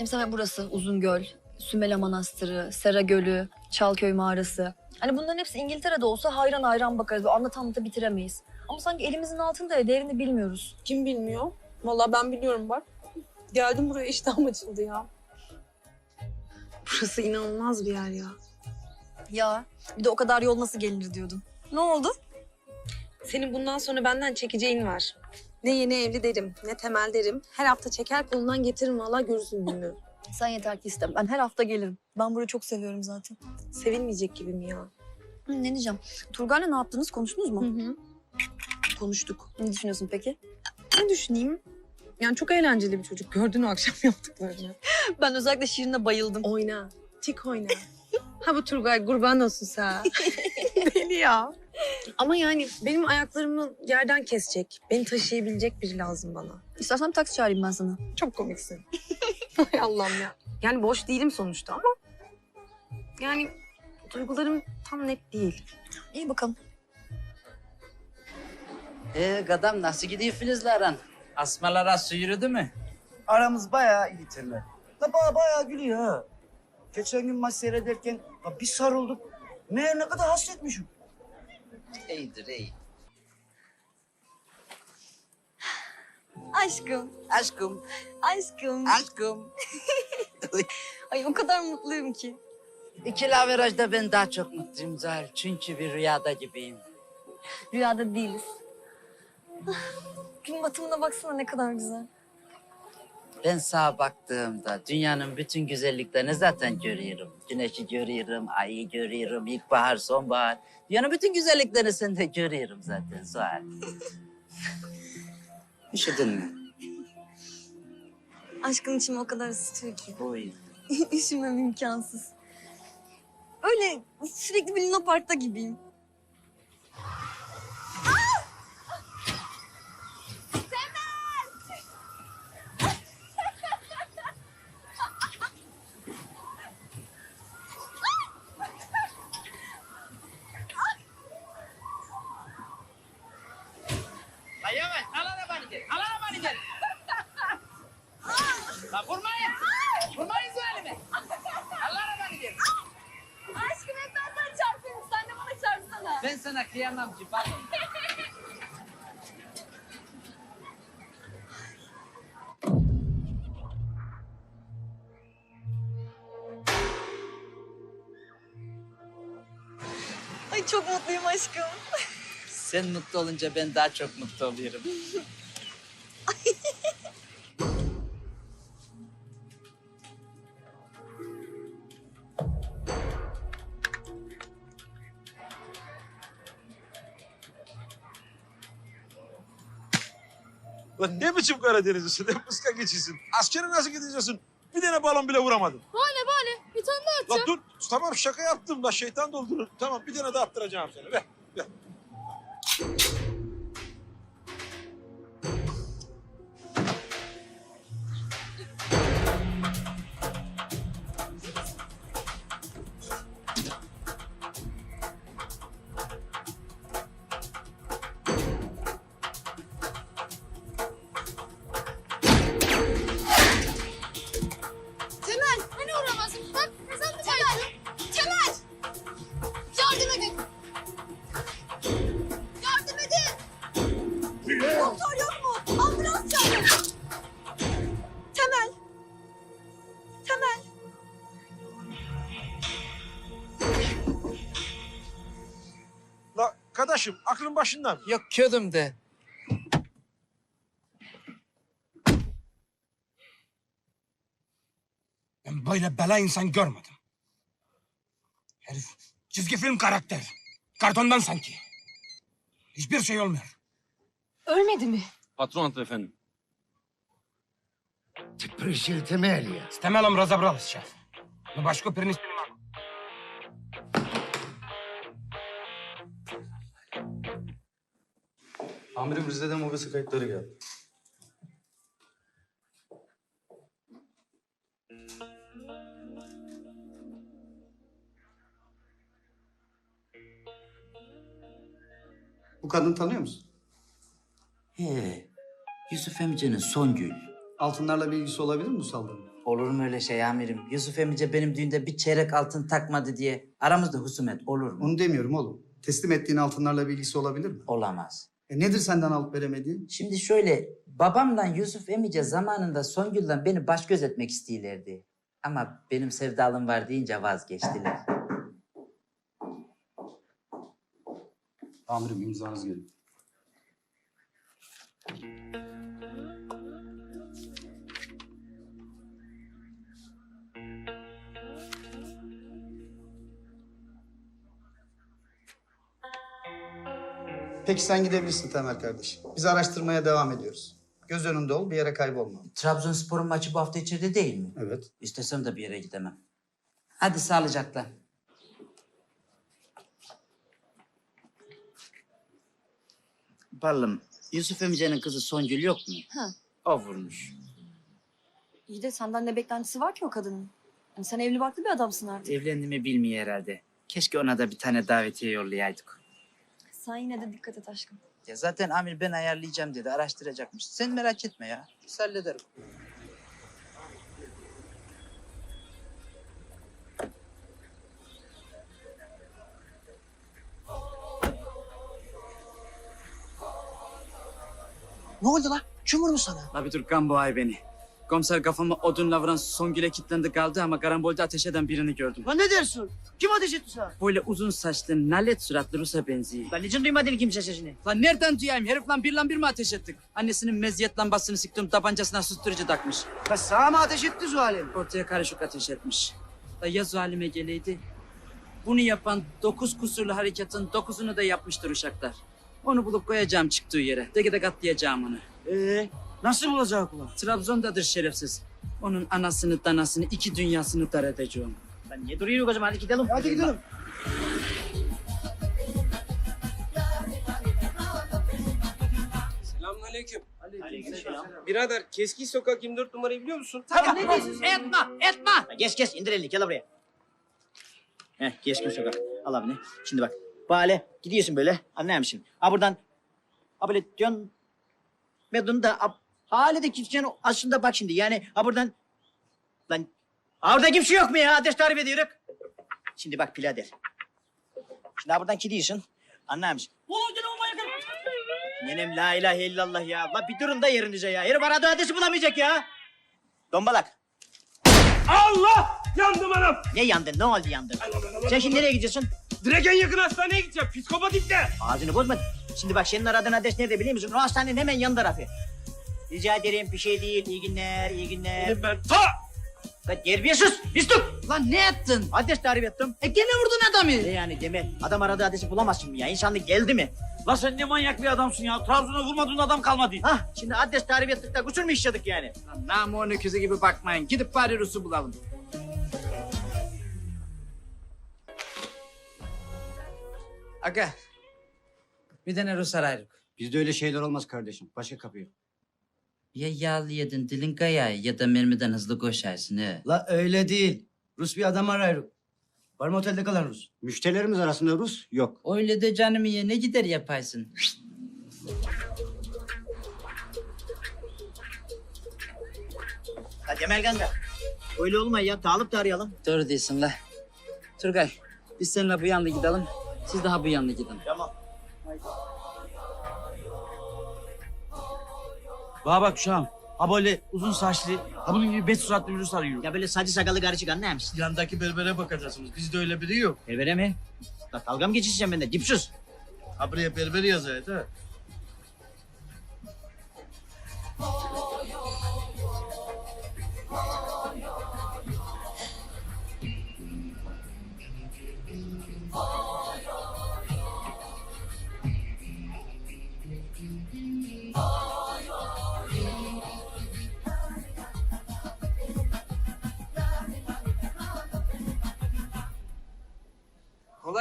Mesela burası Uzungöl, Sümela Manastırı, Sera Gölü, Çalköy Mağarası. Hani bunların hepsi İngiltere'de olsa hayran hayran bakarız. Anlat anlata bitiremeyiz. Ama sanki elimizin altında ya değerini bilmiyoruz. Kim bilmiyor? Vallahi ben biliyorum bak. Geldim buraya iştahım açıldı ya. Burası inanılmaz bir yer ya. Ya bir de o kadar yol nasıl gelinir diyordun. Ne oldu? Senin bundan sonra benden çekeceğin var. Ne yeni evli derim, ne temel derim. Her hafta çeker kolundan getiririm vallahi görürsün gününü. Sen yeter ki iste. Ben her hafta gelirim. Ben burayı çok seviyorum zaten. Sevilmeyecek gibi mi ya? Hı, ne diyeceğim? Turgay'la ne yaptınız? Konuştunuz mu? hı. Konuştuk. Ne düşünüyorsun peki? Ne düşüneyim? Yani çok eğlenceli bir çocuk. Gördün o akşam yaptıklarını. Ben özellikle Şirin'e bayıldım. Oyna. Tik oyna. ha bu Turgay kurban olsun sen. Deli ya. Ama yani benim ayaklarımı yerden kesecek, beni taşıyabilecek biri lazım bana. İstersen bir taksi çağırayım ben sana. Çok komiksin. Hay Allah'ım ya. Yani boş değilim sonuçta ama... Yani duygularım tam net değil. İyi bakalım. Ee gadam nasıl gidiyor Filiz'le Asmalara su yürüdü mü? Aramız bayağı iyi Temel. Da baya bayağı gülüyor ha. Geçen gün maç seyrederken ya bir sarıldık. Meğer ne kadar hasretmişim. İyidir iyi. Aşkım, Aşkım, aşkım. aşkım. Ay o kadar mutluyum ki. İkili averajda ben daha çok mutluyum Zuhal. Çünkü bir rüyada gibiyim. Rüyada değiliz. Ah, Gün batımına baksana ne kadar güzel. Ben sağa baktığımda dünyanın bütün güzelliklerini zaten görüyorum. Güneşi görüyorum, ayı görüyorum, ilkbahar, sonbahar. Dünyanın bütün güzelliklerini sen de görüyorum zaten Zuhal. Üşüdün mü? Aşkın içimi o kadar ısıtıyor ki. Oy. Üşümem imkansız. Öyle sürekli bir Luna Park'ta gibiyim. Lan yavaş, al arabanı gel, al arabanı gel. Lan vurmayın, vurmayın Zuhal'ime. Al arabanı gel. Aşkım hep ben sana çarpıyorum. Sen de bana çarpsana. Ben sana kıyamam ki, pardon. Ay çok mutluyum aşkım. Sen mutlu olunca ben daha çok mutlu oluyorum. Lan ne biçim Karadenizlisin? Ne pıska geçiyorsun? Askere nasıl gideceksin? Bir tane balon bile vuramadın. Bana bana bir tane daha Lan dur tamam şaka yaptım da şeytan doldurur. Tamam bir tane daha attıracağım sana. Ver. ver. kardeşim aklın başından. Yok ködüm de. Ben böyle bela insan görmedim. Herif çizgi film karakter. Kartondan sanki. Hiçbir şey olmuyor. Ölmedi mi? Patron hanımefendi. Ти пришел Темелия. С Темелом разобрались сейчас. Но башку перенести Amirim Rize'den mobese kayıtları geldi. Bu kadını tanıyor musun? He, Yusuf emcenin Songül. Altınlarla bir ilgisi olabilir mi bu saldırının? Olur mu öyle şey amirim? Yusuf emice benim düğünde bir çeyrek altın takmadı diye aramızda husumet olur mu? Onu demiyorum oğlum. Teslim ettiğin altınlarla bir ilgisi olabilir mi? Olamaz. E nedir senden alıp veremediğin? Şimdi şöyle, babamla Yusuf emice zamanında Songül'den beni baş göz etmek istiyorlardı. Ama benim sevdalım var deyince vazgeçtiler. Amirim imzanız gelin. Peki sen gidebilirsin Temel kardeş. Biz araştırmaya devam ediyoruz. Göz önünde ol, bir yere kaybolma. Trabzonspor'un maçı bu hafta içeride değil mi? Evet. İstesem de bir yere gidemem. Hadi sağlıcakla. Balım, Yusuf emicenin kızı Songül yok mu? Ha. O vurmuş. İyi de senden ne beklentisi var ki o kadının? Hani sen evli barklı bir adamsın artık. Evlendi mi bilmiyor herhalde. Keşke ona da bir tane davetiye yollayaydık. Sen yine de dikkat et aşkım. Ya zaten Amir ben ayarlayacağım dedi, araştıracakmış. Sen merak etme ya, biz hallederim. Ne oldu lan? Kim vurmuş sana? Abi dur Gambo ay beni. Komiser kafama odunla vuran Songül'e kilitlendi kaldı ama karambolde ateş eden birini gördüm. Lan ne dersin? Kim ateş etti sana? Böyle uzun saçlı, nalet suratlı Rus'a benziyor. Lan niçin duymadın kimse sesini? Lan nereden duyayım? Herif lan bir lan bir mi ateş ettik? Annesinin meziyet lambasını sıktım tabancasına susturucu takmış. Lan sana mı ateş etti Zuhal'im? Ortaya karışık ateş etmiş. Da ya zalime geleydi? Bunu yapan dokuz kusurlu harekatın dokuzunu da yapmıştır uşaklar. Onu bulup koyacağım çıktığı yere. Dege de katlayacağım onu. Ee, nasıl bulacak ulan? Trabzon'dadır şerefsiz. Onun anasını danasını iki dünyasını dar edeceğim. Lan niye duruyoruz o zaman? Hadi gidelim. Hadi gidelim. Selamünaleyküm. Birader Keskin Sokak 24 numarayı biliyor musun? Tamam, ne diyorsun? Etme, etme. Geç geç, indir elini, gel buraya. Heh, keskin sokak. Al abini. Şimdi bak, Bale gidiyorsun böyle, anlar mısın? Ha buradan, ha böyle dön. Medun da, ha, hale de kimsenin aslında bak şimdi yani, ha buradan, lan, orada kimse yok mu ya? Adres tarif ediyoruz. Şimdi bak birader. Şimdi ha buradan gidiyorsun, anlar mısın? Nenem la ilahe illallah ya. La bir durun da yerinize ya. Herif aradığı adresi bulamayacak ya. Dombalak. Allah! Yandım anam! Ne yandın? Ne oldu yandın? Sen şimdi nereye gidiyorsun? Direkt en yakın hastaneye gideceğim. Psikopat ipte. Ağzını bozma. Şimdi bak senin aradığın adres nerede biliyor musun? O hastanenin hemen yan tarafı. Rica ederim bir şey değil. İyi günler, iyi günler. Ben ta! Lan terbiyesiz. Pislik. Lan ne ettin? Adres tarif ettim. E gene vurdun adamı. Ne yani Demir? Adam aradığı adresi bulamazsın mı ya? İnsanlık geldi mi? La sen ne manyak bir adamsın ya. Trabzon'a vurmadığın adam kalmadı. Hah şimdi adres tarif ettik de kusur mu işledik yani? Lan namı öküzü gibi bakmayın. Gidip bari Rus'u bulalım. Aga, bir tane Rus arayırık. Bizde öyle şeyler olmaz kardeşim. Başka kapıyı. Ya yağlı yedin dilin kayayı ya da mermiden hızlı koşarsın he. La öyle değil. Rus bir adam arıyor. Var mı otelde kalan Rus? Müşterilerimiz arasında Rus yok. Öyle de canımı ye ne gider yaparsın. Ha Demel Ganga. Öyle olmay ya. Dağılıp da arayalım. Doğru diyorsun la. Turgay, biz seninle bu yanlı gidelim. Siz daha bu yanlı gidin. Tamam. Bana bak şu an. Ha böyle uzun saçlı, ha bunun gibi beş suratlı bir Rus arıyor. Ya böyle saçı sakalı karışık anlar mısın? Yandaki berbere bakacaksınız. Bizde öyle biri yok. Berbere mi? Bak dalga mı geçişeceğim ben de? Dipsiz. Ha buraya berber yazıyor ha.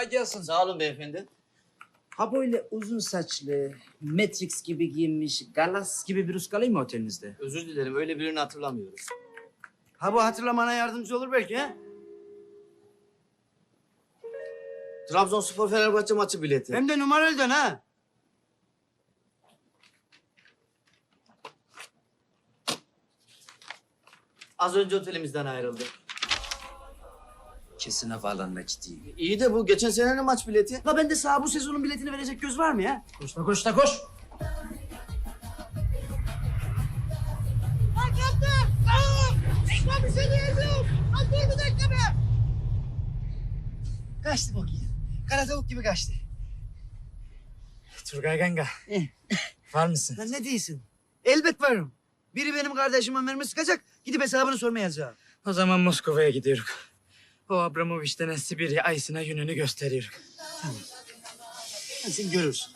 kolay gelsin. Sağ olun beyefendi. Ha böyle uzun saçlı, Matrix gibi giyinmiş, Galas gibi bir uskalay mı otelinizde? Özür dilerim öyle birini hatırlamıyoruz. Ha bu hatırlamana yardımcı olur belki he? Trabzonspor Fenerbahçe maçı bileti. Hem de numaralıdan ha. Az önce otelimizden ayrıldı. Kesin havaalanına gideyim. İyi de bu geçen senenin maç bileti. La ben de sana bu sezonun biletini verecek göz var mı ya? Koş la koş la koş. Lan kaptan! Aa! Ben bir şey diyeceğim. Lan dur bir dakika be. Kaçtı bakayım. Kara tavuk gibi kaçtı. Turgay Ganga. var mısın? Lan ne değilsin? Elbet varım. Biri benim kardeşime mermi sıkacak, gidip hesabını sormaya yazacağım. O zaman Moskova'ya gidiyoruz. O Abramovich denen Sibirya ayısına yönünü gösteriyoruz. Sen görürsün.